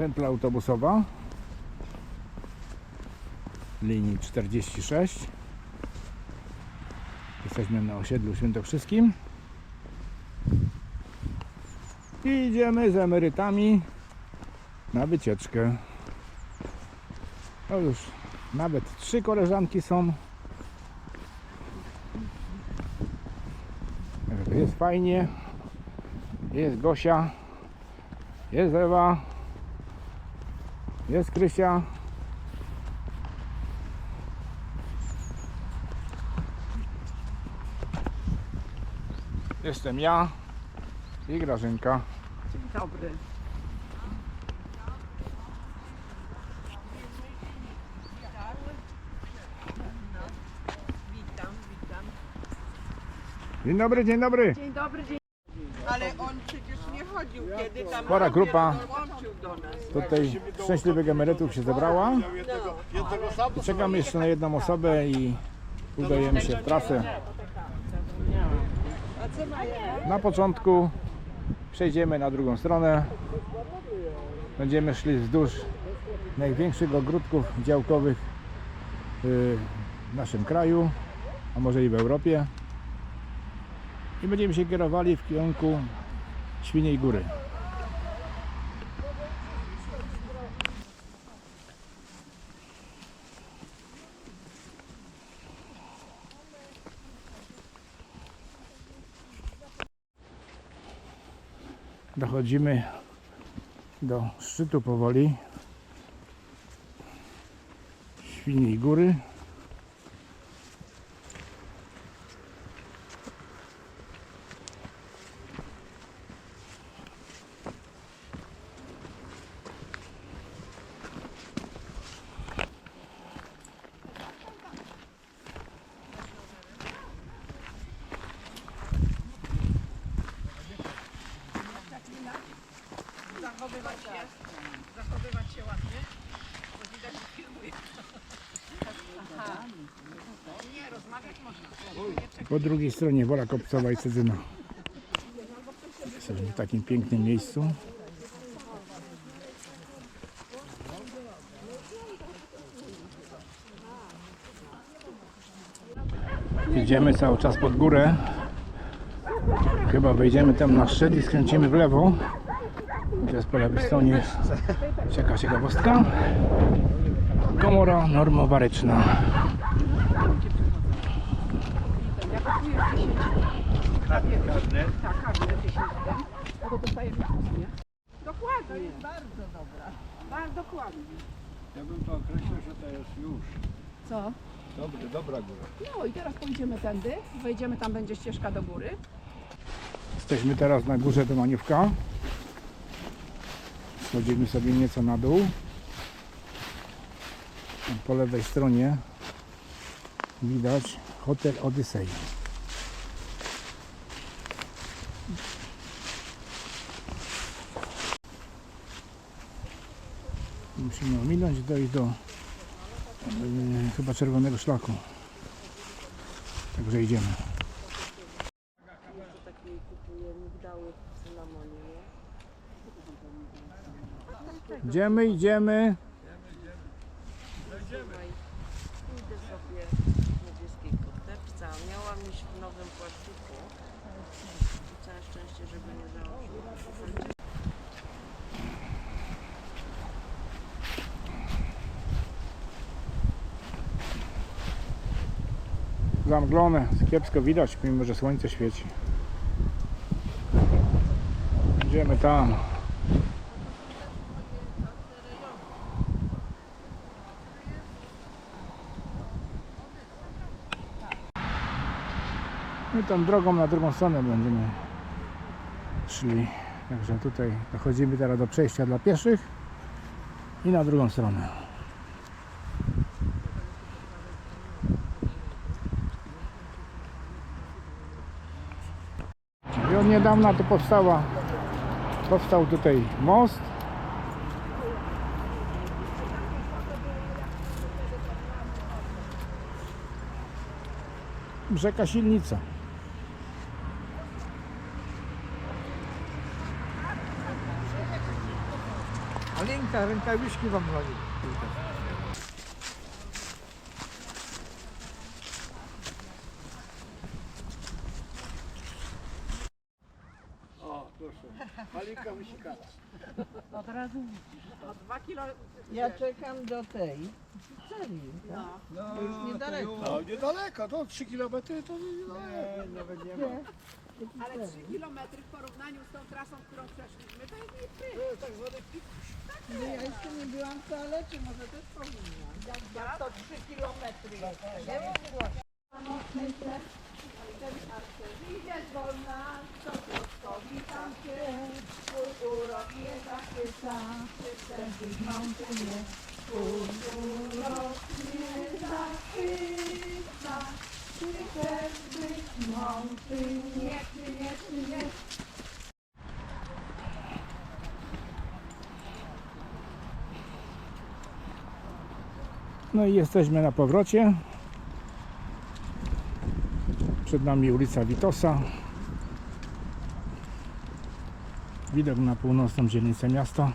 Pętla autobusowa linii 46. Jesteśmy na osiedlu świętokrzyskim. I idziemy z emerytami na wycieczkę. No już nawet trzy koleżanki są. Jest fajnie. Jest Gosia. Jest Ewa. Jest Krysia. Jestem ja i Grażynka. Dzień dobry. Dzień dobry, dzień dobry. Dzień dobry, dzień Ale on przecież nie chodził, kiedy tam Spora dopiero grupa. dołączył do nas. Tutaj szczęśliwych emerytów się zebrała. I czekamy jeszcze na jedną osobę i udajemy się w trasę. Na początku przejdziemy na drugą stronę. Będziemy szli wzdłuż największych ogródków działkowych y, w naszym kraju, a może i w Europie. I będziemy się kierowali w kierunku Świniej Góry. Dochodzimy do szczytu powoli Świniej Góry. Zachowywać się, zachowywać się ładnie. Bo widać, że filmuje. Aha. Nie, rozmawiać można. Po drugiej stronie Wola Kopcowa i Cedzyna. Jesteśmy w takim pięknym miejscu. Idziemy cały czas pod górę. Chyba wejdziemy tam na szczyt i skręcimy w lewo. Teraz po lewej stronie cieka ciekawostka. Komora normowaryczna. Tak, kartę 10 No to dostaje nie? Dokładnie. To jest bardzo dobra. Bardzo dokładnie. Ja bym to określił, że to jest już Co? dobry, dobra góra. No i teraz pójdziemy tędy, wejdziemy, tam będzie ścieżka do góry. Jesteśmy teraz na górze Domaniówka. Schodzimy sobie nieco na dół. Po lewej stronie widać hotel Odyssey. Musimy ominąć i dojść do yy, chyba czerwonego szlaku. Także idziemy. Idziemy, idziemy. Pójdę sobie w niebieskiej koteczce, a miałam iść w nowym płaszczyku. I całe szczęście, żeby nie założyła. Zamglone, kiepsko widać, mimo że słońce świeci. Idziemy tam. I tą drogą na drugą stronę będziemy szli. Także tutaj dochodzimy teraz do przejścia dla pieszych i na drugą stronę. I od niedawna to powstała, powstał tutaj most. Rzeka Silnica. Alinka, rękawiczki wam broni. O, proszę. Alinka wysikana. O dwa kilo... Ja czekam do tej serii. No, To już niedaleko. No, niedaleko, to 3 km to nie, nawet nie ma. Ale 3 kilometry w porównaniu z tą trasą, którą przeszliśmy, to jest nic. To jest tak zwany pik. No ja jeszcze nie byłam w toalecie, może też powinnam. Jak to 3 kilometry jeszcze. Nie mogła. Idzie wolna, co krótkowi tam się, twój urok nie zachwyca, przystępnych mączynie, twój urok nie zachwyca, ty chcesz być mączy, nie, czy nie, czy nie. No i jesteśmy na powrocie. Przed nami ulica Witosa. Widok na północną dzielnicę miasta.